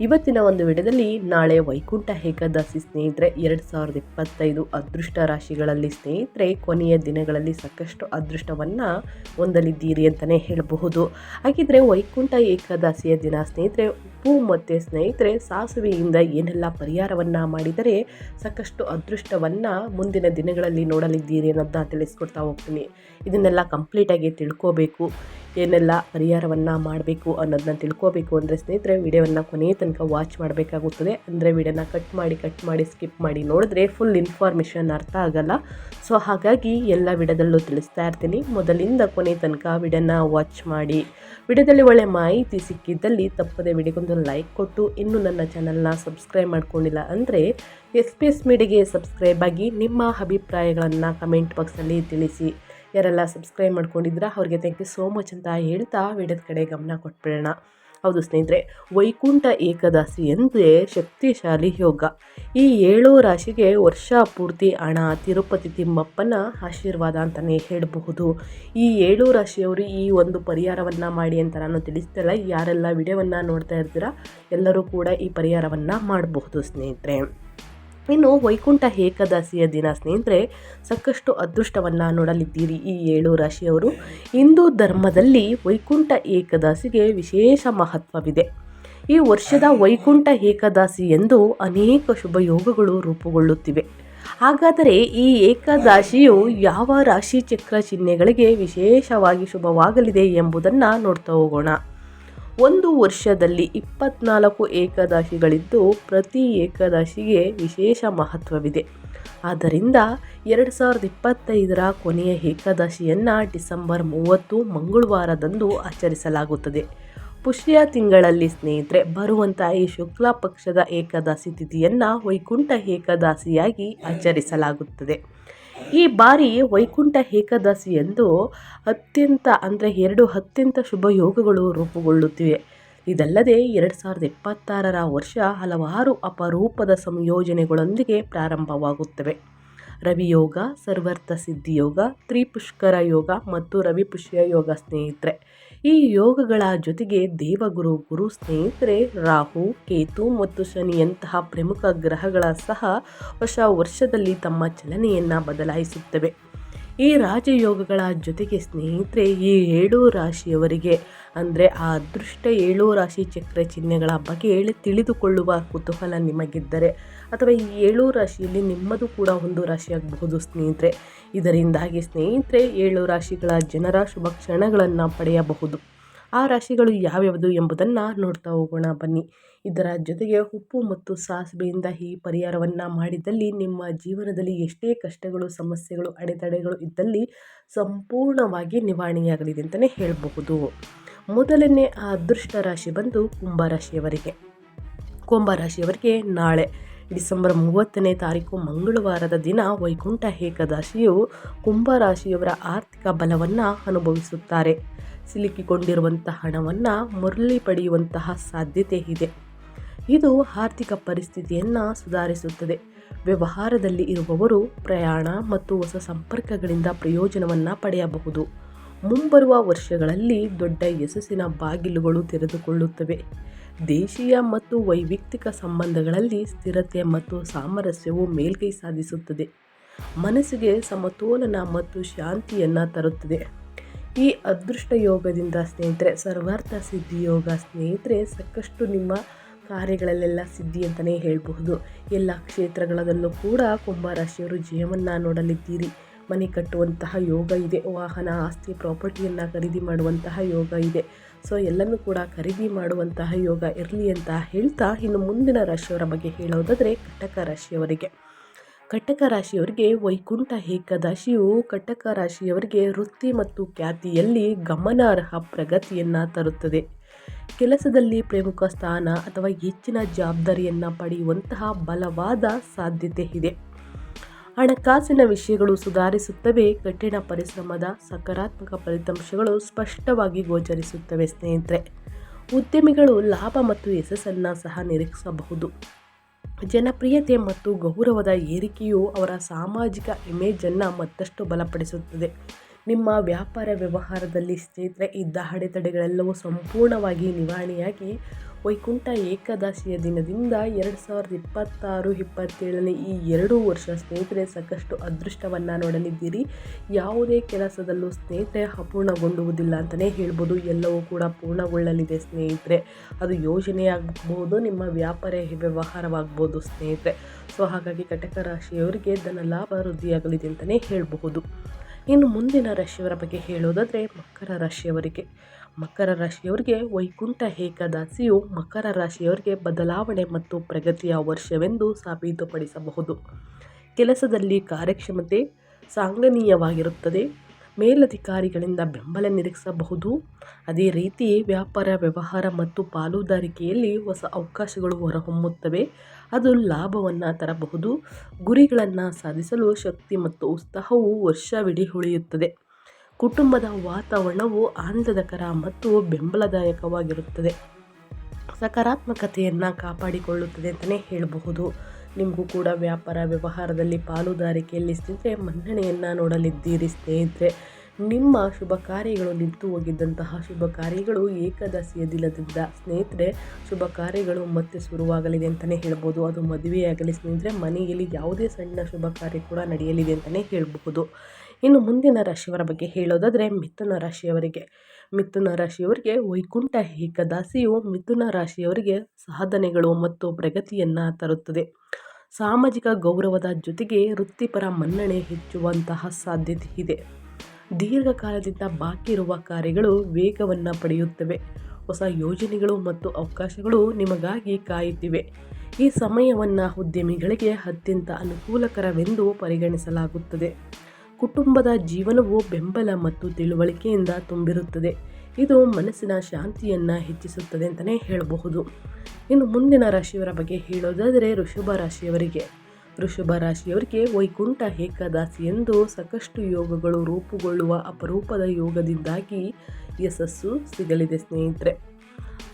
ಇವತ್ತಿನ ಒಂದು ವಿಡಿಯೋದಲ್ಲಿ ನಾಳೆ ವೈಕುಂಠ ಏಕಾದಶಿ ಸ್ನೇಹಿತರೆ, ಎರಡು ಸಾವಿರದ ಇಪ್ಪತ್ತೈದು ಅದೃಷ್ಟ ರಾಶಿಗಳಲ್ಲಿ ಸ್ನೇಹಿತರೆ, ಕೊನೆಯ ದಿನಗಳಲ್ಲಿ ಸಾಕಷ್ಟು ಅದೃಷ್ಟವನ್ನು ಹೊಂದಲಿದ್ದೀರಿ ಅಂತಲೇ ಹೇಳಬಹುದು. ಹಾಗಿದ್ರೆ ವೈಕುಂಠ ಏಕಾದಶಿಯ ದಿನ ಸ್ನೇಹಿತರೆ, ಉಪ್ಪು ಮತ್ತು ಸ್ನೇಹಿತರೆ, ಸಾಸಿವೆಯಿಂದ ಏನೆಲ್ಲ ಪರಿಹಾರವನ್ನು ಮಾಡಿದರೆ ಸಾಕಷ್ಟು ಅದೃಷ್ಟವನ್ನು ಮುಂದಿನ ದಿನಗಳಲ್ಲಿ ನೋಡಲಿದ್ದೀರಿ ಅನ್ನೋದನ್ನ ತಿಳಿಸ್ಕೊಡ್ತಾ ಹೋಗ್ತೀನಿ. ಇದನ್ನೆಲ್ಲ ಕಂಪ್ಲೀಟಾಗಿ ತಿಳ್ಕೋಬೇಕು. ಏನೆಲ್ಲ ಪರಿಹಾರವನ್ನು ಮಾಡಬೇಕು ಅನ್ನೋದನ್ನ ತಿಳ್ಕೋಬೇಕು ಅಂದರೆ ಸ್ನೇಹಿತರೆ, ವಿಡಿಯೋವನ್ನು ಕೊನೆಯ ತನಕ ವಾಚ್ ಮಾಡಬೇಕಾಗುತ್ತದೆ. ಅಂದರೆ ವಿಡಿಯೋನ ಕಟ್ ಮಾಡಿ ಕಟ್ ಮಾಡಿ, ಸ್ಕಿಪ್ ಮಾಡಿ ನೋಡಿದ್ರೆ ಫುಲ್ ಇನ್ಫಾರ್ಮೇಷನ್ ಅರ್ಥ ಆಗಲ್ಲ. ಸೊ ಹಾಗಾಗಿ ಎಲ್ಲ ವಿಡಿಯೋದಲ್ಲೂ ತಿಳಿಸ್ತಾ ಇರ್ತೀನಿ. ಮೊದಲಿಂದ ಕೊನೆ ತನಕ ವಿಡಿಯೋನ ವಾಚ್ ಮಾಡಿ. ವಿಡಿಯೋದಲ್ಲಿ ಒಳ್ಳೆ ಮಾಹಿತಿ ಸಿಕ್ಕಿದ್ದಲ್ಲಿ ತಪ್ಪದೆ ವಿಡಿಯೋಗೊಂದು ಲೈಕ್ ಕೊಟ್ಟು, ಇನ್ನೂ ನನ್ನ ಚಾನಲ್ನ ಸಬ್ಸ್ಕ್ರೈಬ್ ಮಾಡ್ಕೊಂಡಿಲ್ಲ ಅಂದರೆ ಎಸ್ ಪಿ ಎಸ್ ಮೀಡಿಯಾಗೆ ಸಬ್ಸ್ಕ್ರೈಬ್ ಆಗಿ ನಿಮ್ಮ ಅಭಿಪ್ರಾಯಗಳನ್ನು ಕಮೆಂಟ್ ಬಾಕ್ಸಲ್ಲಿ ತಿಳಿಸಿ. ಯಾರೆಲ್ಲ ಸಬ್ಸ್ಕ್ರೈಬ್ ಮಾಡ್ಕೊಂಡಿದ್ರ ಅವ್ರಿಗೆ ಥ್ಯಾಂಕ್ ಯು ಸೋ ಮಚ್ ಅಂತ ಹೇಳ್ತಾ ವಿಡಿಯೋದ ಕಡೆ ಗಮನ ಕೊಟ್ಬಿಡೋಣ. ಹೌದು ಸ್ನೇಹಿತರೆ, ವೈಕುಂಠ ಏಕದಾಸಿ ಎಂದೇ ಶಕ್ತಿಶಾಲಿ ಯೋಗ. ಈ ಏಳು ರಾಶಿಗೆ ವರ್ಷ ಪೂರ್ತಿ ಹಣ, ತಿರುಪತಿ ತಿಮ್ಮಪ್ಪನ ಆಶೀರ್ವಾದ ಅಂತಲೇ ಹೇಳಬಹುದು. ಈ ಏಳು ರಾಶಿಯವರು ಈ ಒಂದು ಪರಿಹಾರವನ್ನು ಮಾಡಿ ಅಂತ ನಾನು ತಿಳಿಸ್ತಲ್ಲ. ಯಾರೆಲ್ಲ ವಿಡಿಯೋವನ್ನು ನೋಡ್ತಾ ಇರ್ತೀರಾ, ಎಲ್ಲರೂ ಕೂಡ ಈ ಪರಿಹಾರವನ್ನು ಮಾಡಬಹುದು ಸ್ನೇಹಿತರೆ. ಇನ್ನು ವೈಕುಂಠ ಏಕಾದಶಿಯ ದಿನ ಸ್ನೇಹಿತರೆ, ಸಾಕಷ್ಟು ಅದೃಷ್ಟವನ್ನು ನೋಡಲಿದ್ದೀರಿ ಈ ಏಳು ರಾಶಿಯವರು. ಹಿಂದೂ ಧರ್ಮದಲ್ಲಿ ವೈಕುಂಠ ಏಕಾದಶಿಗೆ ವಿಶೇಷ ಮಹತ್ವವಿದೆ. ಈ ವರ್ಷದ ವೈಕುಂಠ ಏಕಾದಶಿ ಎಂದು ಅನೇಕ ಶುಭ ಯೋಗಗಳು ರೂಪುಗೊಳ್ಳುತ್ತಿವೆ. ಹಾಗಾದರೆ ಈ ಏಕಾದಶಿಯು ಯಾವ ರಾಶಿ ಚಕ್ರ ಚಿಹ್ನೆಗಳಿಗೆ ವಿಶೇಷವಾಗಿ ಶುಭವಾಗಲಿದೆ ಎಂಬುದನ್ನು ನೋಡ್ತಾ ಹೋಗೋಣ. ಒಂದು ವರ್ಷದಲ್ಲಿ ಇಪ್ಪತ್ನಾಲ್ಕು ಏಕಾದಶಿಗಳಿದ್ದು ಪ್ರತಿ ಏಕಾದಶಿಗೆ ವಿಶೇಷ ಮಹತ್ವವಿದೆ. ಆದ್ದರಿಂದ ಎರಡು ಸಾವಿರದ ಇಪ್ಪತ್ತೈದರ ಕೊನೆಯ ಏಕಾದಶಿಯನ್ನು ಡಿಸೆಂಬರ್ ಮೂವತ್ತು ಮಂಗಳವಾರದಂದು ಆಚರಿಸಲಾಗುತ್ತದೆ. ಪುಷ್ಯ ತಿಂಗಳಲ್ಲಿ ಸ್ನೇಹಿತರೆ, ಬರುವಂತಹ ಈ ಶುಕ್ಲ ಪಕ್ಷದ ಏಕಾದಶಿ ತಿಥಿಯನ್ನು ವೈಕುಂಠ ಏಕದಾಸಿಯಾಗಿ ಆಚರಿಸಲಾಗುತ್ತದೆ. ಈ ಬಾರಿ ವೈಕುಂಠ ಏಕಾದಶಿ ಎಂದು ಅತ್ಯಂತ ಅಂದರೆ ಎರಡು ಅತ್ಯಂತ ಶುಭ ಯೋಗಗಳು ರೂಪುಗೊಳ್ಳುತ್ತಿವೆ. ಇದಲ್ಲದೆ ಎರಡು ಸಾವಿರದ ಇಪ್ಪತ್ತಾರರ ವರ್ಷ ಹಲವಾರು ಅಪರೂಪದ ಸಂಯೋಜನೆಗಳೊಂದಿಗೆ ಪ್ರಾರಂಭವಾಗುತ್ತವೆ. ರವಿಯೋಗ ಸರ್ವರ್ಥ ಸಿದ್ಧಿಯೋಗ ತ್ರಿಪುಷ್ಕರ ಯೋಗ ಮತ್ತು ರವಿಪುಷ್ಯ ಯೋಗ ಸ್ನೇಹಿತರೆ ಈ ಯೋಗಗಳ ಜೊತೆಗೆ ದೇವಗುರು, ಗುರು ಸ್ನೇಹಿತರೆ, ರಾಹು, ಕೇತು ಮತ್ತು ಶನಿಯಂತಹ ಪ್ರಮುಖ ಗ್ರಹಗಳ ಸಹ ಹೊಸ ವರ್ಷದಲ್ಲಿ ತಮ್ಮ ಚಲನೆಯನ್ನು ಬದಲಾಯಿಸುತ್ತವೆ. ಈ ರಾಜಯೋಗಗಳ ಜೊತೆಗೆ ಸ್ನೇಹಿತರೆ, ಈ ಏಳು ರಾಶಿಯವರಿಗೆ ಅಂದರೆ ಆ ಅದೃಷ್ಟ ಏಳು ರಾಶಿ ಚಕ್ರ ಚಿಹ್ನೆಗಳ ಬಗ್ಗೆ ಹೇಳಿ ತಿಳಿದುಕೊಳ್ಳುವ ಕುತೂಹಲ ನಿಮಗಿದ್ದರೆ ಅಥವಾ ಈ ಏಳು ರಾಶಿಯಲ್ಲಿ ನಿಮ್ಮದು ಕೂಡ ಒಂದು ರಾಶಿಯಾಗಬಹುದು ಸ್ನೇಹಿತರೆ. ಇದರಿಂದಾಗಿ ಸ್ನೇಹಿತರೆ, ಏಳು ರಾಶಿಗಳ ಜನರ ಶುಭ ಕ್ಷಣಗಳನ್ನು ಪಡೆಯಬಹುದು. ಆ ರಾಶಿಗಳು ಯಾವ್ಯಾವುದು ಎಂಬುದನ್ನು ನೋಡ್ತಾ ಹೋಗೋಣ. ಬನ್ನಿ. ಇದರ ಜೊತೆಗೆ ಉಪ್ಪು ಮತ್ತು ಸಾಸಿವೆಯಿಂದ ಈ ಪರಿಹಾರವನ್ನು ಮಾಡಿದಲ್ಲಿ ನಿಮ್ಮ ಜೀವನದಲ್ಲಿ ಎಷ್ಟೇ ಕಷ್ಟಗಳು, ಸಮಸ್ಯೆಗಳು, ಅಡೆತಡೆಗಳು ಇದ್ದಲ್ಲಿ ಸಂಪೂರ್ಣವಾಗಿ ನಿವಾರಣೆಯಾಗಲಿದೆ ಅಂತಲೇ ಹೇಳಬಹುದು. ಮೊದಲನೇ ಅದೃಷ್ಟ ರಾಶಿ ಬಂದು ಕುಂಭರಾಶಿಯವರಿಗೆ ಕುಂಭರಾಶಿಯವರಿಗೆ ನಾಳೆ ಡಿಸೆಂಬರ್ ಮೂವತ್ತನೇ ತಾರೀಕು ಮಂಗಳವಾರದ ದಿನ ವೈಕುಂಠ ಏಕಾದಶಿಯು ಕುಂಭರಾಶಿಯವರ ಆರ್ಥಿಕ ಬಲವನ್ನು ಅನುಭವಿಸುತ್ತಾರೆ. ಸಿಲುಕಿಕೊಂಡಿರುವಂತಹ ಹಣವನ್ನು ಮರಳಿ ಪಡೆಯುವಂತಹ ಸಾಧ್ಯತೆ ಇದೆ. ಇದು ಆರ್ಥಿಕ ಪರಿಸ್ಥಿತಿಯನ್ನು ಸುಧಾರಿಸುತ್ತದೆ. ವ್ಯವಹಾರದಲ್ಲಿ ಇರುವವರು ಪ್ರಯಾಣ ಮತ್ತು ಹೊಸ ಸಂಪರ್ಕಗಳಿಂದ ಪ್ರಯೋಜನವನ್ನು ಪಡೆಯಬಹುದು. ಮುಂಬರುವ ವರ್ಷಗಳಲ್ಲಿ ದೊಡ್ಡ ಯಶಸ್ಸಿನ ಬಾಗಿಲುಗಳು ತೆರೆದುಕೊಳ್ಳುತ್ತವೆ. ದೇಶೀಯ ಮತ್ತು ವೈಯಕ್ತಿಕ ಸಂಬಂಧಗಳಲ್ಲಿ ಸ್ಥಿರತೆ ಮತ್ತು ಸಾಮರಸ್ಯವು ಮೇಲ್ಗೈ ಸಾಧಿಸುತ್ತದೆ. ಮನಸ್ಸಿಗೆ ಸಮತೋಲನ ಮತ್ತು ಶಾಂತಿಯನ್ನು ತರುತ್ತದೆ. ಈ ಅದೃಷ್ಟ ಯೋಗದಿಂದ ಸ್ನೇಹಿತರೆ, ಸರ್ವಾರ್ಥ ಸಿದ್ಧಿ ಯೋಗ ಸ್ನೇಹಿತರೆ, ಸಾಕಷ್ಟು ನಿಮ್ಮ ಕಾರ್ಯಗಳಲ್ಲೆಲ್ಲ ಸಿದ್ಧಿ ಅಂತಲೇ ಹೇಳಬಹುದು. ಎಲ್ಲ ಕ್ಷೇತ್ರಗಳಲ್ಲೂ ಕೂಡ ಕುಂಭರಾಶಿಯವರು ಜಯವನ್ನು ನೋಡಲಿದ್ದೀರಿ. ಮನೆ ಕಟ್ಟುವಂತಹ ಯೋಗ ಇದೆ, ವಾಹನ, ಆಸ್ತಿ, ಪ್ರಾಪರ್ಟಿಯನ್ನು ಖರೀದಿ ಮಾಡುವಂತಹ ಯೋಗ ಇದೆ. ಸೊ ಎಲ್ಲನೂ ಕೂಡ ಖರೀದಿ ಮಾಡುವಂತಹ ಯೋಗ ಇರಲಿ ಅಂತ ಹೇಳ್ತಾ ಇನ್ನು ಮುಂದಿನ ರಾಶಿಯವರ ಬಗ್ಗೆ ಹೇಳೋದಾದರೆ ಕಟಕ ರಾಶಿಯವರಿಗೆ. ಕಟಕ ರಾಶಿಯವರಿಗೆ ವೈಕುಂಠ ಏಕದಾಶಿಯು ಕಟಕ ರಾಶಿಯವರಿಗೆ ವೃತ್ತಿ ಮತ್ತು ಖ್ಯಾತಿಯಲ್ಲಿ ಗಮನಾರ್ಹ ಪ್ರಗತಿಯನ್ನು ತರುತ್ತದೆ. ಕೆಲಸದಲ್ಲಿ ಪ್ರಮುಖ ಸ್ಥಾನ ಅಥವಾ ಹೆಚ್ಚಿನ ಜವಾಬ್ದಾರಿಯನ್ನು ಪಡೆಯುವಂತಹ ಬಲವಾದ ಸಾಧ್ಯತೆ ಇದೆ. ಹಣಕಾಸಿನ ವಿಷಯಗಳು ಸುಧಾರಿಸುತ್ತವೆ, ಕಠಿಣ ಪರಿಶ್ರಮದ ಸಕಾರಾತ್ಮಕ ಫಲಿತಾಂಶಗಳು ಸ್ಪಷ್ಟವಾಗಿ ಗೋಚರಿಸುತ್ತವೆ ಸ್ನೇಹಿತರೆ. ಉದ್ಯಮಿಗಳು ಲಾಭ ಮತ್ತು ಯಶಸ್ಸನ್ನು ಸಹ ನಿರೀಕ್ಷಿಸಬಹುದು. ಜನಪ್ರಿಯತೆ ಮತ್ತು ಗೌರವದ ಏರಿಕೆಯು ಅವರ ಸಾಮಾಜಿಕ ಇಮೇಜನ್ನು ಮತ್ತಷ್ಟು ಬಲಪಡಿಸುತ್ತದೆ. ನಿಮ್ಮ ವ್ಯಾಪಾರ ವ್ಯವಹಾರದಲ್ಲಿ ಸ್ನೇಹಿತರೆ ಇದ್ದ ಅಡೆತಡೆಗಳೆಲ್ಲವೂ ಸಂಪೂರ್ಣವಾಗಿ ನಿವಾರಣೆಯಾಗಿ ವೈಕುಂಠ ಏಕಾದಶಿಯ ದಿನದಿಂದ ಎರಡು ಸಾವಿರದ ಇಪ್ಪತ್ತಾರು, ಇಪ್ಪತ್ತೇಳನೇ ಈ ಎರಡು ವರ್ಷ ಸ್ನೇಹಿತರೆ, ಸಾಕಷ್ಟು ಅದೃಷ್ಟವನ್ನು ನೋಡಲಿದ್ದೀರಿ. ಯಾವುದೇ ಕೆಲಸದಲ್ಲೂ ಸ್ನೇಹಿತರೆ, ಅಪೂರ್ಣಗೊಂಡುವುದಿಲ್ಲ ಅಂತಲೇ ಹೇಳ್ಬೋದು. ಎಲ್ಲವೂ ಕೂಡ ಪೂರ್ಣಗೊಳ್ಳಲಿದೆ ಸ್ನೇಹಿತರೆ. ಅದು ಯೋಜನೆ ಆಗಬಹುದು ನಿಮ್ಮ ವ್ಯಾಪಾರ ವ್ಯವಹಾರವಾಗ್ಬೋದು ಸ್ನೇಹಿತರೆ. ಸೊ, ಹಾಗಾಗಿ ಕಟಕ ರಾಶಿಯವರಿಗೆ ಧನ ಲಾಭ ವೃದ್ಧಿಯಾಗಲಿದೆ ಅಂತಲೇ ಹೇಳಬಹುದು. ಇನ್ನು ಮುಂದಿನ ರಾಶಿಯವರ ಬಗ್ಗೆ ಹೇಳೋದಾದರೆ ಮಕರ ರಾಶಿಯವರಿಗೆ. ಮಕರ ರಾಶಿಯವರಿಗೆ ವೈಕುಂಠ ಏಕಾದಶಿಯು ಮಕರ ರಾಶಿಯವರಿಗೆ ಬದಲಾವಣೆ ಮತ್ತು ಪ್ರಗತಿಯ ವರ್ಷವೆಂದು ಸಾಬೀತುಪಡಿಸಬಹುದು. ಕೆಲಸದಲ್ಲಿ ಕಾರ್ಯಕ್ಷಮತೆ ಸಾಂಗನೀಯವಾಗಿರುತ್ತದೆ. ಮೇಲಧಿಕಾರಿಗಳಿಂದ ಬೆಂಬಲ ನಿರೀಕ್ಷಿಸಬಹುದು. ಅದೇ ರೀತಿ ವ್ಯಾಪಾರ, ವ್ಯವಹಾರ ಮತ್ತು ಪಾಲುದಾರಿಕೆಯಲ್ಲಿ ಹೊಸ ಅವಕಾಶಗಳು ಹೊರಹೊಮ್ಮುತ್ತವೆ. ಅದು ಲಾಭವನ್ನು ತರಬಹುದು. ಗುರಿಗಳನ್ನು ಸಾಧಿಸಲು ಶಕ್ತಿ ಮತ್ತು ಉತ್ಸಾಹವು ವರ್ಷವಿಡೀ ಉಳಿಯುತ್ತದೆ. ಕುಟುಂಬದ ವಾತಾವರಣವು ಆನಂದಕರ ಮತ್ತು ಬೆಂಬಲದಾಯಕವಾಗಿರುತ್ತದೆ. ಸಕಾರಾತ್ಮಕತೆಯನ್ನು ಕಾಪಾಡಿಕೊಳ್ಳುತ್ತದೆ ಅಂತಲೇ ಹೇಳಬಹುದು. ನಿಮಗೂ ಕೂಡ ವ್ಯಾಪಾರ ವ್ಯವಹಾರದಲ್ಲಿ ಪಾಲುದಾರಿಕೆಯಲ್ಲಿ ಸ್ನೇಹಿತರೆ, ಮನ್ನಣೆಯನ್ನು ನೋಡಲಿದ್ದೀರಿ ಸ್ನೇಹಿತರೆ. ನಿಮ್ಮ ಶುಭ ಕಾರ್ಯಗಳು ನಿಂತು ಹೋಗಿದ್ದಂತಹ ಶುಭ ಕಾರ್ಯಗಳು ಏಕಾದಶಿಯ ದಿನದಿಂದ ಸ್ನೇಹಿತರೆ, ಶುಭ ಕಾರ್ಯಗಳು ಮತ್ತೆ ಶುರುವಾಗಲಿದೆ ಅಂತಲೇ ಹೇಳ್ಬೋದು. ಅದು ಮದುವೆಯಾಗಲಿ ಸ್ನೇಹಿತರೆ, ಮನೆಯಲ್ಲಿ ಯಾವುದೇ ಸಣ್ಣ ಶುಭ ಕಾರ್ಯ ಕೂಡ ನಡೆಯಲಿದೆ ಅಂತಲೇ ಹೇಳಬಹುದು. ಇನ್ನು ಮುಂದಿನ ರಾಶಿಯವರ ಬಗ್ಗೆ ಹೇಳೋದಾದರೆ, ಮಿಥುನ ರಾಶಿಯವರಿಗೆ. ಮಿಥುನ ರಾಶಿಯವರಿಗೆ ವೈಕುಂಠ ಏಕದಾಸಿಯು ಮಿಥುನ ರಾಶಿಯವರಿಗೆ ಸಾಧನೆಗಳು ಮತ್ತು ಪ್ರಗತಿಯನ್ನು ತರುತ್ತದೆ. ಸಾಮಾಜಿಕ ಗೌರವದ ಜೊತೆಗೆ ವೃತ್ತಿಪರ ಮನ್ನಣೆ ಹೆಚ್ಚುವಂತಹ ಸಾಧ್ಯತೆ ಇದೆ. ದೀರ್ಘಕಾಲದಿಂದ ಬಾಕಿ ಇರುವ ಕಾರ್ಯಗಳು ವೇಗವನ್ನು ಪಡೆಯುತ್ತವೆ. ಹೊಸ ಯೋಜನೆಗಳು ಮತ್ತು ಅವಕಾಶಗಳು ನಿಮಗಾಗಿ ಕಾಯುತ್ತಿವೆ. ಈ ಸಮಯವನ್ನು ಉದ್ಯಮಿಗಳಿಗೆ ಅತ್ಯಂತ ಅನುಕೂಲಕರವೆಂದು ಪರಿಗಣಿಸಲಾಗುತ್ತದೆ. ಕುಟುಂಬದ ಜೀವನವು ಬೆಂಬಲ ಮತ್ತು ತಿಳುವಳಿಕೆಯಿಂದ ತುಂಬಿರುತ್ತದೆ. ಇದು ಮನಸ್ಸಿನ ಶಾಂತಿಯನ್ನು ಹೆಚ್ಚಿಸುತ್ತದೆ ಅಂತಲೇ ಹೇಳಬಹುದು. ಇನ್ನು ಮುಂದಿನ ರಾಶಿಯವರ ಬಗ್ಗೆ ಹೇಳೋದಾದರೆ ಋಷಭ ರಾಶಿಯವರಿಗೆ. ವೃಷಭ ರಾಶಿಯವರಿಗೆ ವೈಕುಂಠ ಏಕಾದಾಸಿ ಎಂದು ಸಾಕಷ್ಟು ಯೋಗಗಳು ರೂಪುಗೊಳ್ಳುವ ಅಪರೂಪದ ಯೋಗದಿಂದಾಗಿ ಯಶಸ್ಸು ಸಿಗಲಿದೆ ಸ್ನೇಹಿತರೆ.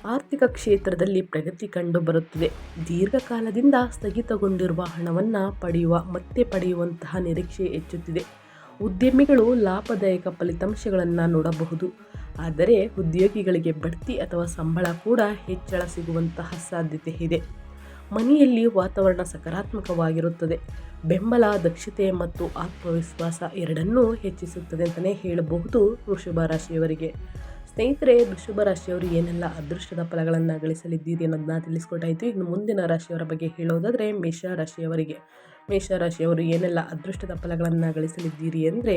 ಆರ್ಥಿಕ ಕ್ಷೇತ್ರದಲ್ಲಿ ಪ್ರಗತಿ ಕಂಡು ಬರುತ್ತದೆ ದೀರ್ಘಕಾಲದಿಂದ ಸ್ಥಗಿತಗೊಂಡಿರುವ ಹಣವನ್ನು ಪಡೆಯುವ ಮತ್ತೆ ಪಡೆಯುವಂತಹ ನಿರೀಕ್ಷೆ ಹೆಚ್ಚುತ್ತಿದೆ. ಉದ್ಯಮಿಗಳು ಲಾಭದಾಯಕ ಫಲಿತಾಂಶಗಳನ್ನು ನೋಡಬಹುದು. ಆದರೆ ಉದ್ಯೋಗಿಗಳಿಗೆ ಬಡ್ತಿ ಅಥವಾ ಸಂಬಳ ಕೂಡ ಹೆಚ್ಚಳ ಸಿಗುವಂತಹ ಸಾಧ್ಯತೆ ಇದೆ. ಮನೆಯಲ್ಲಿ ವಾತಾವರಣ ಸಕಾರಾತ್ಮಕವಾಗಿರುತ್ತದೆ. ಬೆಂಬಲ, ದಕ್ಷತೆ ಮತ್ತು ಆತ್ಮವಿಶ್ವಾಸ ಎರಡನ್ನೂ ಹೆಚ್ಚಿಸುತ್ತದೆ ಅಂತಲೇ ಹೇಳಬಹುದು ವೃಷಭ ರಾಶಿಯವರಿಗೆ. ಸ್ನೇಹಿತರೆ, ವೃಷಭ ರಾಶಿಯವರು ಏನೆಲ್ಲ ಅದೃಷ್ಟದ ಫಲಗಳನ್ನು ಗಳಿಸಲಿದ್ದೀರಿ ಅನ್ನೋದನ್ನ ತಿಳಿಸ್ಕೊಟ್ಟಾಯಿತು ಇನ್ನು ಮುಂದಿನ ರಾಶಿಯವರ ಬಗ್ಗೆ ಹೇಳೋದಾದರೆ ಮೇಷ ರಾಶಿಯವರಿಗೆ. ಮೇಷರಾಶಿಯವರು ಏನೆಲ್ಲ ಅದೃಷ್ಟದ ಫಲಗಳನ್ನು ಗಳಿಸಲಿದ್ದೀರಿ ಅಂದರೆ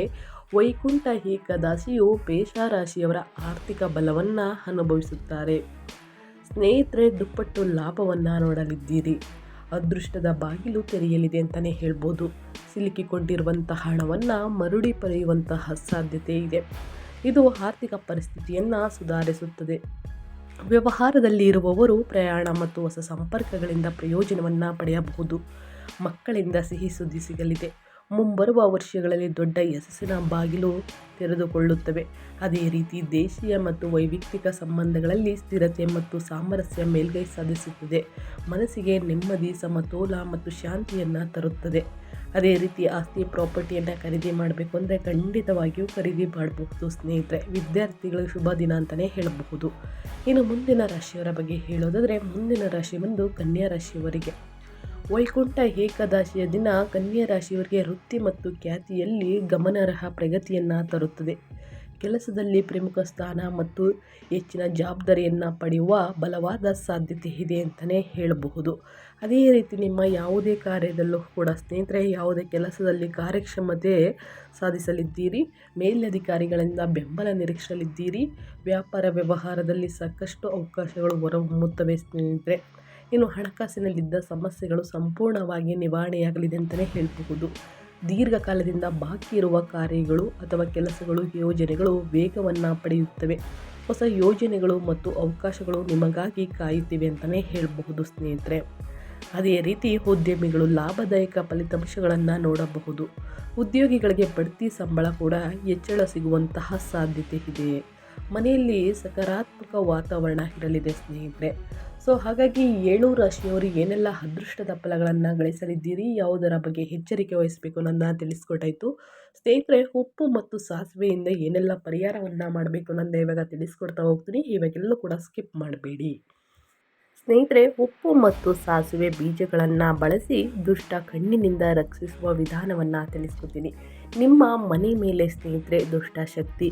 ವೈಕುಂಠ ಏಕದಾಸಿಯು ಮೇಷರಾಶಿಯವರ ಆರ್ಥಿಕ ಬಲವನ್ನು ಅನುಭವಿಸುತ್ತಾರೆ. ಸ್ನೇಹಿತರೆ, ದುಪ್ಪಟ್ಟು ಲಾಭವನ್ನು ನೋಡಲಿದ್ದೀರಿ. ಅದೃಷ್ಟದ ಬಾಗಿಲು ತೆರೆಯಲಿದೆ ಅಂತಲೇ ಹೇಳ್ಬೋದು. ಸಿಲುಕಿಕೊಂಡಿರುವಂತಹ ಹಣವನ್ನು ಮರುಡಿ ಪಡೆಯುವಂತಹ ಸಾಧ್ಯತೆ ಇದೆ. ಇದು ಆರ್ಥಿಕ ಪರಿಸ್ಥಿತಿಯನ್ನು ಸುಧಾರಿಸುತ್ತದೆ. ವ್ಯವಹಾರದಲ್ಲಿ ಇರುವವರು ಪ್ರಯಾಣ ಮತ್ತು ಹೊಸ ಸಂಪರ್ಕಗಳಿಂದ ಪ್ರಯೋಜನವನ್ನು ಪಡೆಯಬಹುದು. ಮಕ್ಕಳಿಂದ ಸಿಹಿ ಸುದ್ದಿ ಸಿಗಲಿದೆ. ಮುಂಬರುವ ವರ್ಷಗಳಲ್ಲಿ ದೊಡ್ಡ ಯಶಸ್ಸಿನ ಬಾಗಿಲು ತೆರೆದುಕೊಳ್ಳುತ್ತವೆ. ಅದೇ ರೀತಿ ದೇಶೀಯ ಮತ್ತು ವೈಯಕ್ತಿಕ ಸಂಬಂಧಗಳಲ್ಲಿ ಸ್ಥಿರತೆ ಮತ್ತು ಸಾಮರಸ್ಯ ಮೇಲ್ಗೈ ಸಾಧಿಸುತ್ತದೆ. ಮನಸ್ಸಿಗೆ ನೆಮ್ಮದಿ, ಸಮತೋಲ ಮತ್ತು ಶಾಂತಿಯನ್ನು ತರುತ್ತದೆ. ಅದೇ ರೀತಿ ಆಸ್ತಿ, ಪ್ರಾಪರ್ಟಿಯನ್ನು ಖರೀದಿ ಮಾಡಬೇಕು ಅಂದರೆ ಖಂಡಿತವಾಗಿಯೂ ಖರೀದಿ ಮಾಡಬಹುದು. ಸ್ನೇಹಿತರೆ, ವಿದ್ಯಾರ್ಥಿಗಳು ಶುಭ ದಿನ ಅಂತಲೇ ಹೇಳಬಹುದು. ಇನ್ನು ಮುಂದಿನ ರಾಶಿಯವರ ಬಗ್ಗೆ ಹೇಳೋದಾದರೆ ಮುಂದಿನ ರಾಶಿ ಬಂದು ಕನ್ಯಾ ರಾಶಿಯವರಿಗೆ. ವೈಕುಂಠ ಏಕಾದಶಿಯ ದಿನ ಕನ್ಯಾ ರಾಶಿಯವರಿಗೆ ವೃತ್ತಿ ಮತ್ತು ಖ್ಯಾತಿಯಲ್ಲಿ ಗಮನಾರ್ಹ ಪ್ರಗತಿಯನ್ನು ತರುತ್ತದೆ. ಕೆಲಸದಲ್ಲಿ ಪ್ರಮುಖ ಸ್ಥಾನ ಮತ್ತು ಹೆಚ್ಚಿನ ಜವಾಬ್ದಾರಿಯನ್ನು ಪಡೆಯುವ ಬಲವಾದ ಸಾಧ್ಯತೆ ಇದೆ ಅಂತಲೇ ಹೇಳಬಹುದು. ಅದೇ ರೀತಿ ನಿಮ್ಮ ಯಾವುದೇ ಕಾರ್ಯದಲ್ಲೂ ಕೂಡ ಸ್ನೇಹಿತರೆ, ಯಾವುದೇ ಕೆಲಸದಲ್ಲಿ ಕಾರ್ಯಕ್ಷಮತೆ ಸಾಧಿಸಲಿದ್ದೀರಿ, ಮೇಲಧಿಕಾರಿಗಳಿಂದ ಬೆಂಬಲ ನಿರೀಕ್ಷಲಿದ್ದೀರಿ ವ್ಯಾಪಾರ ವ್ಯವಹಾರದಲ್ಲಿ ಸಾಕಷ್ಟು ಅವಕಾಶಗಳು ಹೊರಹೊಮ್ಮುತ್ತವೆ ಸ್ನೇಹಿತರೆ. ಇನ್ನು ಹಣಕಾಸಿನಲ್ಲಿದ್ದ ಸಮಸ್ಯೆಗಳು ಸಂಪೂರ್ಣವಾಗಿ ನಿವಾರಣೆಯಾಗಲಿದೆ ಅಂತಲೇ ಹೇಳಬಹುದು. ದೀರ್ಘಕಾಲದಿಂದ ಬಾಕಿ ಇರುವ ಕಾರ್ಯಗಳು ಅಥವಾ ಕೆಲಸಗಳು, ಯೋಜನೆಗಳು ವೇಗವನ್ನು ಪಡೆಯುತ್ತವೆ. ಹೊಸ ಯೋಜನೆಗಳು ಮತ್ತು ಅವಕಾಶಗಳು ನಿಮಗಾಗಿ ಕಾಯುತ್ತಿವೆ ಅಂತಲೇ ಹೇಳಬಹುದು ಸ್ನೇಹಿತರೆ. ಅದೇ ರೀತಿ ಉದ್ಯಮಿಗಳು ಲಾಭದಾಯಕ ಫಲಿತಾಂಶಗಳನ್ನು ನೋಡಬಹುದು. ಉದ್ಯೋಗಿಗಳಿಗೆ ಬಡ್ತಿ ಸಂಬಳ ಕೂಡ ಹೆಚ್ಚಳ ಸಿಗುವಂತಹ ಸಾಧ್ಯತೆ ಇದೆ. ಮನೆಯಲ್ಲಿ ಸಕಾರಾತ್ಮಕ ವಾತಾವರಣ ಇರಲಿದೆ ಸ್ನೇಹಿತರೆ. ಸೊ ಹಾಗಾಗಿ ಏಳು ರಾಶಿಯವರು ಏನೆಲ್ಲ ಅದೃಷ್ಟದ ಫಲಗಳನ್ನು ಗಳಿಸಲಿದ್ದೀರಿ, ಯಾವುದರ ಬಗ್ಗೆ ಎಚ್ಚರಿಕೆ ವಹಿಸಬೇಕು ಅನ್ನೋದನ್ನ ತಿಳಿಸ್ಕೊಟ್ಟಾಯಿತು. ಸ್ನೇಹಿತರೆ, ಉಪ್ಪು ಮತ್ತು ಸಾಸಿವೆಯಿಂದ ಏನೆಲ್ಲ ಪರಿಹಾರವನ್ನು ಮಾಡಬೇಕು ಅನ್ನೋದನ್ನ ಇವಾಗ ತಿಳಿಸ್ಕೊಡ್ತಾ ಹೋಗ್ತೀನಿ. ಇವಾಗೆಲ್ಲೂ ಕೂಡ ಸ್ಕಿಪ್ ಮಾಡಬೇಡಿ. ಸ್ನೇಹಿತರೆ, ಉಪ್ಪು ಮತ್ತು ಸಾಸಿವೆ ಬೀಜಗಳನ್ನು ಬಳಸಿ ದುಷ್ಟ ಕಣ್ಣಿನಿಂದ ರಕ್ಷಿಸುವ ವಿಧಾನವನ್ನು ತಿಳಿಸ್ಕೊತೀನಿ ನಿಮ್ಮ ಮನೆ ಮೇಲೆ ಸ್ನೇಹಿತರೆ ದುಷ್ಟ ಶಕ್ತಿ.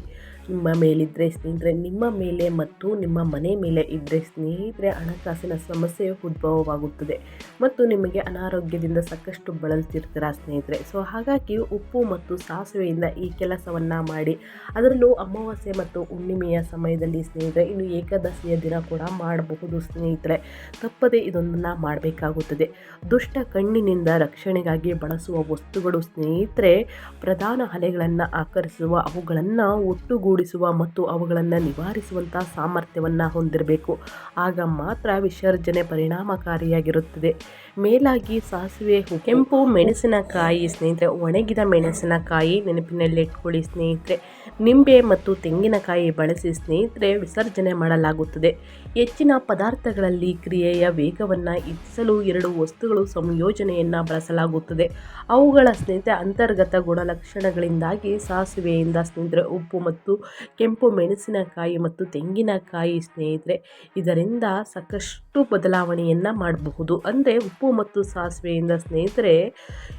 ನಿಮ್ಮ ಮೇಲಿದ್ದರೆ ಸ್ನೇಹಿತರೆ, ನಿಮ್ಮ ಮೇಲೆ ಮತ್ತು ನಿಮ್ಮ ಮನೆ ಮೇಲೆ ಇದ್ದರೆ ಸ್ನೇಹಿತರೆ, ಹಣಕಾಸಿನ ಸಮಸ್ಯೆ ಉದ್ಭವವಾಗುತ್ತದೆ ಮತ್ತು ನಿಮಗೆ ಅನಾರೋಗ್ಯದಿಂದ ಸಾಕಷ್ಟು ಬಳಲ್ತಿರ್ತೀರ ಸ್ನೇಹಿತರೆ? ಸೊ ಹಾಗಾಗಿ ಉಪ್ಪು ಮತ್ತು ಸಾಸಿವೆಯಿಂದ ಈ ಕೆಲಸವನ್ನು ಮಾಡಿ, ಅದರಲ್ಲೂ ಅಮಾವಾಸ್ಯೆ ಮತ್ತು ಹುಣ್ಣಿಮೆಯ ಸಮಯದಲ್ಲಿ ಸ್ನೇಹಿತರೆ, ಇನ್ನು ಏಕಾದಶಿಯ ದಿನ ಕೂಡ ಮಾಡಬಹುದು ಸ್ನೇಹಿತರೆ. ತಪ್ಪದೆ ಇದೊಂದನ್ನು ಮಾಡಬೇಕಾಗುತ್ತದೆ. ದುಷ್ಟ ಕಣ್ಣಿನಿಂದ ರಕ್ಷಣೆಗಾಗಿ ಬಳಸುವ ವಸ್ತುಗಳು ಸ್ನೇಹಿತರೆ, ಪ್ರಧಾನ ಅಲೆಗಳನ್ನು ಆಕರ್ಷಿಸುವ ಅವುಗಳನ್ನು ಒಟ್ಟುಗೂಡಿಸುವ ಮತ್ತು ಅವುಗಳನ್ನು ನಿವಾರಿಸುವಂಥ ಸಾಮರ್ಥ್ಯವನ್ನು ಹೊಂದಿರಬೇಕು. ಆಗ ಮಾತ್ರ ವಿಸರ್ಜನೆ ಪರಿಣಾಮಕಾರಿಯಾಗಿರುತ್ತದೆ. ಮೇಲಾಗಿ ಸಾಸಿವೆ ಕೆಂಪು ಮೆಣಸಿನಕಾಯಿ ಸ್ನೇಹಿತರೆ, ಒಣಗಿದ ಮೆಣಸಿನಕಾಯಿ ನೆನಪಿನಲ್ಲಿ ಇಟ್ಕೊಳ್ಳಿ ಸ್ನೇಹಿತರೆ. ನಿಂಬೆ ಮತ್ತು ತೆಂಗಿನಕಾಯಿ ಬಳಸಿ ಸ್ನೇಹಿತರೆ ವಿಸರ್ಜನೆ ಮಾಡಲಾಗುತ್ತದೆ. ಹೆಚ್ಚಿನ ಪದಾರ್ಥಗಳಲ್ಲಿ ಕ್ರಿಯೆಯ ವೇಗವನ್ನು ಹೆಚ್ಚಿಸಲು ಎರಡು ವಸ್ತುಗಳು ಸಂಯೋಜನೆಯನ್ನು ಬಳಸಲಾಗುತ್ತದೆ. ಅವುಗಳ ಸ್ನೇಹಿತ ಅಂತರ್ಗತ ಗುಣಲಕ್ಷಣಗಳಿಂದಾಗಿ ಸಾಸಿವೆಯಿಂದ ಸ್ನೇಹಿತರೆ ಉಪ್ಪು ಮತ್ತು ಕೆಂಪು ಮೆಣಸಿನಕಾಯಿ ಮತ್ತು ತೆಂಗಿನಕಾಯಿ ಸ್ನೇಹಿತರೆ ಇದರಿಂದ ಸಾಕಷ್ಟು ಬದಲಾವಣೆಯನ್ನು ಮಾಡಬಹುದು. ಅಂದರೆ ಉಪ್ಪು ಮತ್ತು ಸಾಸಿವೆಯಿಂದ ಸ್ನೇಹಿತರೆ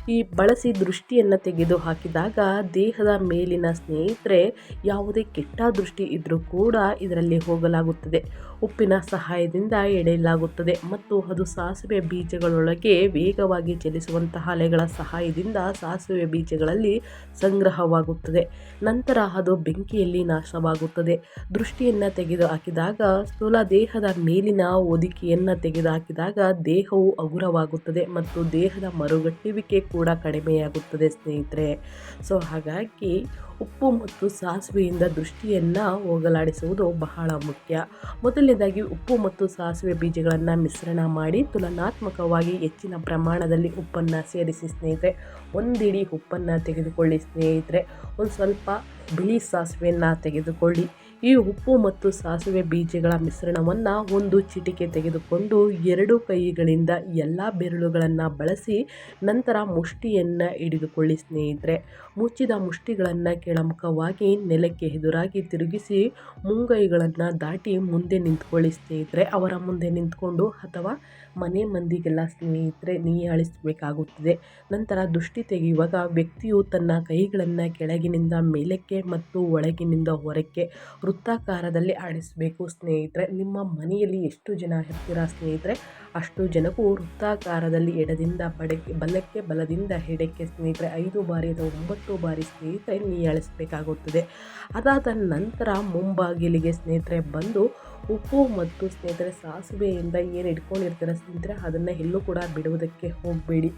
ಈ ಬಳಸಿ ದೃಷ್ಟಿಯನ್ನು ತೆಗೆದು ಹಾಕಿದಾಗ ದೇಹದ ಮೇಲಿನ ಸ್ನೇಹಿತರೆ ಯಾವುದೇ ಕೆಟ್ಟ ದೃಷ್ಟಿ ಇದ್ದರೂ ಕೂಡ ಇದರಲ್ಲಿ ಹೋಗಲಾಗುತ್ತದೆ. ಉಪ್ಪಿನ ಸಹಾಯದಿಂದ ಎಡೆಯಲಾಗುತ್ತದೆ ಮತ್ತು ಅದು ಸಾಸಿವೆ ಬೀಜಗಳೊಳಗೆ ವೇಗವಾಗಿ ಚಲಿಸುವಂತಹ ಅಲೆಗಳ ಸಹಾಯದಿಂದ ಸಾಸಿವೆ ಬೀಜಗಳಲ್ಲಿ ಸಂಗ್ರಹವಾಗುತ್ತದೆ. ನಂತರ ಅದು ಬೆಂಕಿಯಲ್ಲಿ ನಾಶವಾಗುತ್ತದೆ. ದೃಷ್ಟಿಯನ್ನು ತೆಗೆದು ಹಾಕಿದಾಗ ಸ್ಥೂಲ ದೇಹದ ಮೇಲಿನ ಒದಿಕೆಯನ್ನು ತೆಗೆದುಹಾಕಿದಾಗ ದೇಹವು ಹಗುರವಾಗುತ್ತದೆ ಮತ್ತು ದೇಹದ ಮರುಗಟ್ಟುವಿಕೆ ಕೂಡ ಕಡಿಮೆಯಾಗುತ್ತದೆ ಸ್ನೇಹಿತರೆ. ಸೊ ಹಾಗಾಗಿ ಉಪ್ಪು ಮತ್ತು ಸಾಸಿವೆಯಿಂದ ದೃಷ್ಟಿಯನ್ನು ಹೋಗಲಾಡಿಸುವುದು ಬಹಳ ಮುಖ್ಯ. ಮೊದಲನೇದಾಗಿ ಉಪ್ಪು ಮತ್ತು ಸಾಸಿವೆ ಬೀಜಗಳನ್ನು ಮಿಶ್ರಣ ಮಾಡಿ ತುಲನಾತ್ಮಕವಾಗಿ ಹೆಚ್ಚಿನ ಪ್ರಮಾಣದಲ್ಲಿ ಉಪ್ಪನ್ನು ಸೇರಿಸಿ ಸ್ನೇಹಿತರೆ, ಒಂದಿಡಿ ಉಪ್ಪನ್ನು ತೆಗೆದುಕೊಳ್ಳಿ ಸ್ನೇಹಿತರೆ. ಒಂದು ಸ್ವಲ್ಪ ಬಿಳಿ ಸಾಸಿವೆಯನ್ನು ತೆಗೆದುಕೊಳ್ಳಿ. ಈ ಉಪ್ಪು ಮತ್ತು ಸಾಸಿವೆ ಬೀಜಗಳ ಮಿಶ್ರಣವನ್ನು ಒಂದು ಚಿಟಿಕೆ ತೆಗೆದುಕೊಂಡು ಎರಡು ಕೈಗಳಿಂದ ಎಲ್ಲ ಬೆರಳುಗಳನ್ನು ಬಳಸಿ ನಂತರ ಮುಷ್ಟಿಯನ್ನು ಹಿಡಿದುಕೊಳ್ಳಿ ಸ್ನೇಹಿತರೆ. ಮುಚ್ಚಿದ ಮುಷ್ಟಿಗಳನ್ನು ಕೆಳಮುಖವಾಗಿ ನೆಲಕ್ಕೆ ಎದುರಾಗಿ ತಿರುಗಿಸಿ ಮುಂಗೈಗಳನ್ನು ದಾಟಿ ಮುಂದೆ ನಿಂತ್ಕೊಳ್ಳಿ ಸ್ನೇಹಿತರೆ. ಅವರ ಮುಂದೆ ನಿಂತ್ಕೊಂಡು ಅಥವಾ ಮನೆ ಮಂದಿಗೆಲ್ಲ ಸ್ನೇಹಿತರೆ ನೀಯಾಳಿಸಬೇಕಾಗುತ್ತದೆ ನಂತರ ದೃಷ್ಟಿ ತೆಗೆಯುವಾಗ ವ್ಯಕ್ತಿಯು ತನ್ನ ಕೈಗಳನ್ನು ಕೆಳಗಿನಿಂದ ಮೇಲಕ್ಕೆ ಮತ್ತು ಒಳಗಿನಿಂದ ಹೊರಕ್ಕೆ ವೃತ್ತಾಕಾರದಲ್ಲಿ ಆಡಿಸಬೇಕು. ಸ್ನೇಹಿತರೆ, ನಿಮ್ಮ ಮನೆಯಲ್ಲಿ ಎಷ್ಟು ಜನ ಇರ್ತೀರ ಸ್ನೇಹಿತರೆ? ಅಷ್ಟು ಜನಕ್ಕೂ ವೃತ್ತಾಕಾರದಲ್ಲಿ ಎಡದಿಂದ ಬಡಕ್ಕೆ, ಬಲಕ್ಕೆ, ಬಲದಿಂದ ಎಡಕ್ಕೆ ಸ್ನೇಹಿತರೆ, ಐದು ಬಾರಿ ಅಥವಾ ಒಂಬತ್ತು ಬಾರಿ ಸ್ನೇಹಿತರೆ ನೀಯಾಳಿಸಬೇಕಾಗುತ್ತದೆ ಅದಾದ ನಂತರ ಮುಂಬಾಗಿಲಿಗೆ ಸ್ನೇಹಿತರೆ ಬಂದು ಉಪ್ಪು ಮತ್ತು ಸ್ನೇಹಿತರೆ ಸಾಸಿವೆಯಿಂದ ಏನು ಇಟ್ಕೊಂಡಿರ್ತೀರ ಸ್ನೇಹಿತರೆ, ಅದನ್ನು ಎಲ್ಲೂ ಕೂಡ ಬಿಡುವುದಕ್ಕೆ ಹೋಗಬೇಡಿ.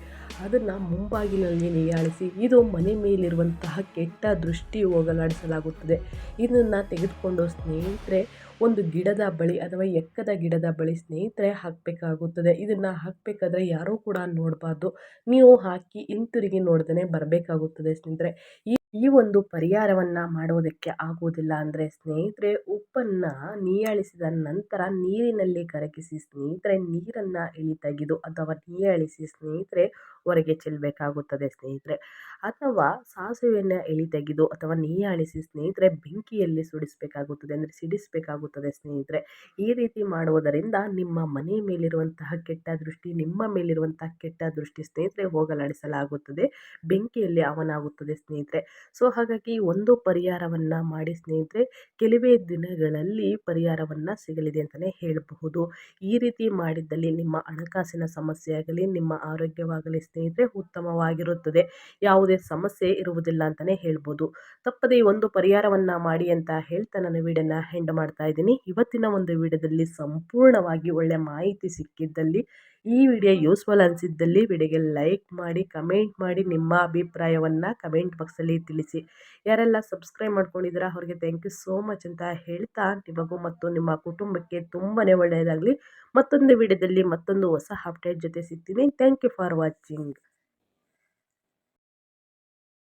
ಅದನ್ನು ಮುಂಬಾಗಿಲಲ್ಲಿ ನಿಯಾಳಿಸಿ ಇದು ಮನೆ ಮೇಲಿರುವಂತಹ ಕೆಟ್ಟ ದೃಷ್ಟಿ ಹೋಗಲಾಡಿಸಲಾಗುತ್ತದೆ. ಇದನ್ನು ತೆಗೆದುಕೊಂಡು ಸ್ನೇಹಿತರೆ, ಒಂದು ಗಿಡದ ಬಳಿ ಅಥವಾ ಎಕ್ಕದ ಗಿಡದ ಬಳಿ ಸ್ನೇಹಿತರೆ ಹಾಕಬೇಕಾಗುತ್ತದೆ. ಇದನ್ನು ಹಾಕಬೇಕಾದ್ರೆ ಯಾರೂ ಕೂಡ ನೋಡಬಾರ್ದು. ನೀವು ಹಾಕಿ ಹಿಂತಿರುಗಿ ನೋಡ್ದೇ ಬರಬೇಕಾಗುತ್ತದೆ ಸ್ನೇಹಿತರೆ. ಈ ಈ ಒಂದು ಪರಿಹಾರವನ್ನು ಮಾಡುವುದಕ್ಕೆ ಆಗುವುದಿಲ್ಲ ಅಂದರೆ ಸ್ನೇಹಿತರೆ, ಉಪ್ಪನ್ನು ನೀಯಾಳಿಸಿದ ನಂತರ ನೀರಿನಲ್ಲಿ ಕರಗಿಸಿ ಸ್ನೇಹಿತರೆ ನೀರನ್ನು ಇಳಿ ತೆಗೆದು ಅಥವಾ ನೀಯಾಳಿಸಿ ಸ್ನೇಹಿತರೆ ಹೊರಗೆ ಚೆಲ್ಲಬೇಕಾಗುತ್ತದೆ ಸ್ನೇಹಿತರೆ. ಅಥವಾ ಸಾಸಿವೆಯನ್ನು ಎಳಿ ತೆಗೆದು ಅಥವಾ ನೀಯಾಳಿಸಿ ಸ್ನೇಹಿತರೆ ಬೆಂಕಿಯಲ್ಲಿ ಸುಡಿಸಬೇಕಾಗುತ್ತದೆ ಅಂದರೆ ಸಿಡಿಸಬೇಕಾಗುತ್ತದೆ ಸ್ನೇಹಿತರೆ. ಈ ರೀತಿ ಮಾಡುವುದರಿಂದ ನಿಮ್ಮ ಮನೆ ಮೇಲಿರುವಂತಹ ಕೆಟ್ಟ ದೃಷ್ಟಿ, ನಿಮ್ಮ ಮೇಲಿರುವಂತಹ ಕೆಟ್ಟ ದೃಷ್ಟಿ ಸ್ನೇಹಿತರೆ ಹೋಗಲಾಡಿಸಲಾಗುತ್ತದೆ. ಬೆಂಕಿಯಲ್ಲಿ ಅವನಾಗುತ್ತದೆ ಸ್ನೇಹಿತರೆ. ಸೊ ಹಾಗಾಗಿ ಒಂದು ಪರಿಹಾರವನ್ನು ಮಾಡಿ ಸ್ನೇಹಿತರೆ, ಕೆಲವೇ ದಿನಗಳಲ್ಲಿ ಪರಿಹಾರವನ್ನು ಸಿಗಲಿದೆ ಅಂತಲೇ ಹೇಳಬಹುದು. ಈ ರೀತಿ ಮಾಡಿದ್ದಲ್ಲಿ ನಿಮ್ಮ ಹಣಕಾಸಿನ ಸಮಸ್ಯೆ ಆಗಲಿ, ನಿಮ್ಮ ಆರೋಗ್ಯವಾಗಲಿ ಸ್ನೇಹಿತರೆ ಉತ್ತಮವಾಗಿರುತ್ತದೆ. ಯಾವುದೇ ಸಮಸ್ಯೆ ಇರುವುದಿಲ್ಲ ಅಂತಲೇ ಹೇಳ್ಬೋದು. ತಪ್ಪದೇ ಒಂದು ಪರಿಹಾರವನ್ನು ಮಾಡಿ ಅಂತ ಹೇಳ್ತಾ ನಾನು ವಿಡಿಯೋನ ಹೆಂಡ್ ಮಾಡ್ತಾ ಇದ್ದೀನಿ. ಇವತ್ತಿನ ಒಂದು ವಿಡಿಯೋದಲ್ಲಿ ಸಂಪೂರ್ಣವಾಗಿ ಒಳ್ಳೆ ಮಾಹಿತಿ ಸಿಕ್ಕಿದ್ದಲ್ಲಿ ಈ ವಿಡಿಯೋ ಯೂಸ್ಫುಲ್ ಅನಿಸಿದ್ದಲ್ಲಿ ವಿಡಿಯೋಗೆ ಲೈಕ್ ಮಾಡಿ, ಕಮೆಂಟ್ ಮಾಡಿ, ನಿಮ್ಮ ಅಭಿಪ್ರಾಯವನ್ನು ಕಮೆಂಟ್ ಬಾಕ್ಸಲ್ಲಿ ತಿಳಿಸಿ. ಯಾರೆಲ್ಲ ಸಬ್ಸ್ಕ್ರೈಬ್ ಮಾಡ್ಕೊಂಡಿದ್ದೀರಾ, ಅವ್ರಿಗೆ ಥ್ಯಾಂಕ್ ಯು ಸೋ ಮಚ್ ಅಂತ ಹೇಳ್ತಾ ನಿಮಗೂ ಮತ್ತು ನಿಮ್ಮ ಕುಟುಂಬಕ್ಕೆ ತುಂಬಾ ಒಳ್ಳೆಯದಾಗಲಿ. ಮತ್ತೊಂದು ವಿಡಿಯೋದಲ್ಲಿ ಮತ್ತೊಂದು ಹೊಸ ಅಪ್ಡೇಟ್ ಜೊತೆ ಸಿಗ್ತೀನಿ. Thank you for watching